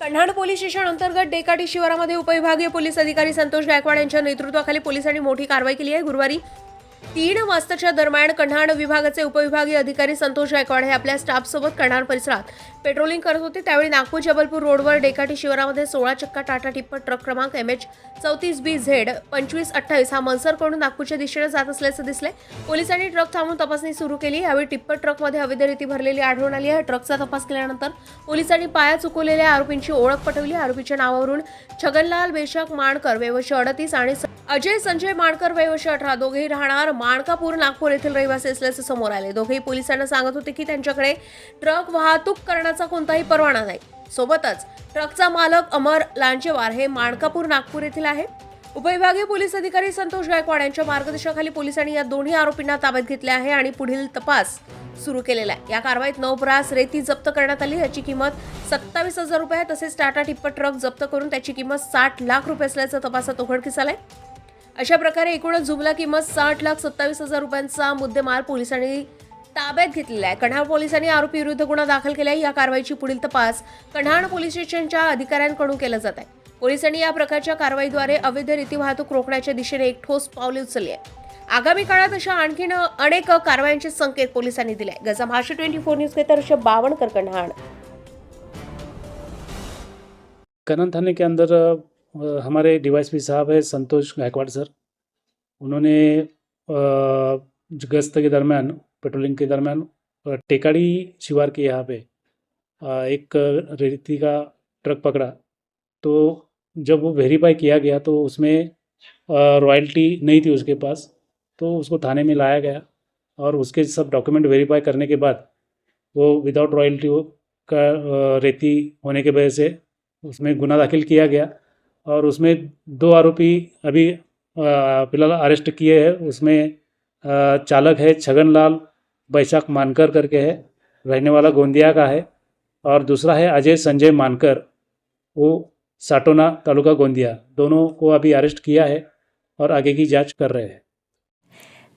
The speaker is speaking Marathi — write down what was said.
कन्हाड पोलीस स्टेशन अंतर्गत डेकाटी शिवारामध्ये उपविभागीय पोलीस अधिकारी संतोष गायकवाड यांच्या नेतृत्वाखाली पोलिसांनी मोठी कारवाई केली आहे. गुरुवारी तीन वाजताच्या दरम्यान कन्हाड विभागाचे उपविभागीय अधिकारी संतोष गायकवाड हे आपल्या स्टाफसोबत कन्हाड परिसरात पेट्रोलिंग करत होते. त्यावेळी नागपूर जबलपूर रोडवर डेकाटी शिवारामध्ये सोळा चक्का टाटा टिप्पर ट्रक क्रमांक एम एच चौतीस बी झेड पंचवीस अठ्ठावीस हा मनसरकडून नागपूरच्या दिशेने जात असल्याचं दिसले पोलिसांनी ट्रक थांबून तपासणी सुरू केली. यावेळी टिप्पर ट्रकमध्ये अवैधरिती भरलेली आढळून आली आहे. ट्रकचा तपास केल्यानंतर पोलिसांनी पाया चुकवलेल्या आरोपींची ओळख पटवली. आरोपीच्या नावावरून छगनलाल बेशक माणकर वेवश अडतीस आणि अजय संजय माणकर वेवश अठरा. दोघेही राहणार माणकापूर नागपूर येथील रहिवासी असल्याचे समोर आले दोघेही पोलिसांना सांगत होते की त्यांच्याकडे ट्रक वाहतूक करण्याचा कोणताही परवाना नाही. सोबतच ट्रकचा मालक अमर लांचेवार हे माणकापूर नागपूर येथील आहे उपविभागीय पोलीस अधिकारी संतोष गायकवाड यांच्या मार्गदर्शनाखाली पोलिसांनी या दोन्ही आरोपींना ताब्यात घेतले आहे आणि पुढील तपास सुरू केलेला आहे. या कारवाईत नऊ ब्रास रेती जप्त करण्यात आली. याची किंमत सत्तावीस हजार रुपये तसेच टाटा टिप्पर ट्रक जप्त करून त्याची किंमत साठ लाख रुपये असल्याचं तपासात उघडकीस आलंय. अशा प्रकारे एकूणच जुमला किंमत साठ लाख सत्तावीस हजार रुपयांचा मुद्देमाल पोलिसांनी ताब्यात घेतलेला आहे. कन्हाळ पोलिसांनी आरोपी विरुद्ध गुन्हा दाखल केला आहे या कारवाईची पुढील तपास कन्हाड पोलीस स्टेशनच्या अधिकाऱ्यांकडून केला जात आहे. पोलिसांनी या प्रकारच्या कारवाईद्वारे अवैध रीती वाहतूक रोखण्याच्या दिशेने एक ठोस पावले उचलली आहे. आगामी काळात अशा आणखीन अनेक कारवायांचे संकेत पोलिसांनी दिले आहे गजा महाराष्ट्र ट्वेंटी फोर न्यूज के तर बावनकर कन्हाड. कनन थाने के अंदर हमारे पी साहब है संतोष गायकवाड़ सर। उन्होंने गश्त के दरमियान, पेट्रोलिंग के दरमियान टेकाड़ी शिवार के यहाँ पे एक रेती का ट्रक पकड़ा। तो जब वो वेरीफाई किया गया तो उसमें रॉयल्टी नहीं थी उसके पास तो उसको थाने में लाया गया और उसके सब डॉक्यूमेंट वेरीफाई करने के बाद वो विदाउट रॉयल्टी का रेती होने के वजह से उसमें गुना दाखिल किया गया। और उसमें दो आरोपी अभी फ़िलहाल अरेस्ट किए हैं। उसमें चालक है छगन लाल बैशाख मानकर करके है, रहने वाला गोंदिया का है। और दूसरा है अजय संजय मानकर, वो साटोना तालुका गोंदिया। दोनों को अभी अरेस्ट किया है और आगे की जाँच कर रहे हैं।